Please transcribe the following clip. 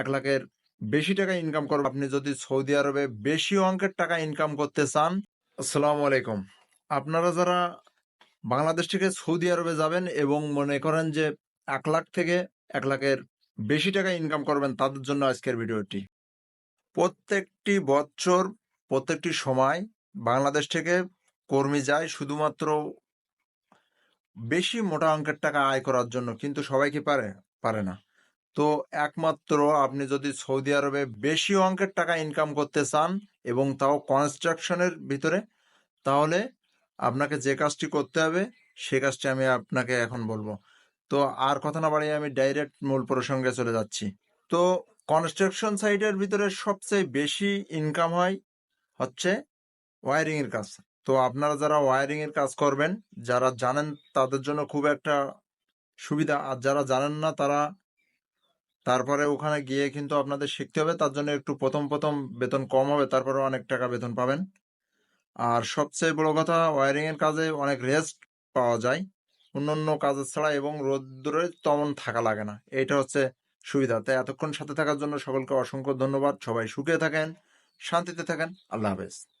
এক লাখের বেশি টাকা ইনকাম করবেন আপনি যদি সৌদি আরবে বেশি অঙ্কের টাকা ইনকাম করতে চান, আসসালামু আলাইকুম। আপনারা যারা বাংলাদেশ থেকে সৌদি আরবে যাবেন এবং মনে করেন যে এক লাখ থেকে এক লাখের বেশি টাকা ইনকাম করবেন, তাদের জন্য আজকের ভিডিওটি। প্রত্যেকটি বছর, প্রত্যেকটি সময় বাংলাদেশ থেকে কর্মী যায় শুধুমাত্র বেশি মোটা অঙ্কের টাকা আয় করার জন্য, কিন্তু সবাই কি পারে? পারে না। তো একমাত্র আপনি যদি সৌদি আরবে বেশি অঙ্কের টাকা ইনকাম করতে চান এবং তাও কনস্ট্রাকশনের ভিতরে, তাহলে আপনাকে যে কাজটি করতে হবে, সে কাজটি আমি আপনাকে এখন বলব। তো আর কথা না বাড়িয়ে আমি ডাইরেক্ট মূল প্রসঙ্গে চলে যাচ্ছি। তো কনস্ট্রাকশন সাইটের ভিতরে সবচেয়ে বেশি ইনকাম হয় হচ্ছে ওয়ারিং এর কাজ। তো আপনারা যারা ওয়ারিং এর কাজ করবেন, যারা জানেন তাদের জন্য খুব একটা সুবিধা, আর যারা জানেন না তারা তারপরে ওখানে গিয়ে কিন্তু আপনাদের শিখতে হবে। তার জন্য একটু প্রথম প্রথম বেতন কম হবে তারপরে অনেক টাকা বেতন পাবেন। আর সবচেয়ে বড় কথা ওয়ারিং এর কাজে অনেক রেস্ট পাওয়া যায়। অন্য অন্য কাজের ছাড়া এবং রোদ্দুরে তেমন থাকা লাগে না। এটা হচ্ছে সুবিধা। তাই এতক্ষণ সাথে থাকার জন্য সকলকে অসংখ্য ধন্যবাদ। সবাই সুখে থাকেন, শান্তিতে থাকেন। আল্লাহ হাফেজ।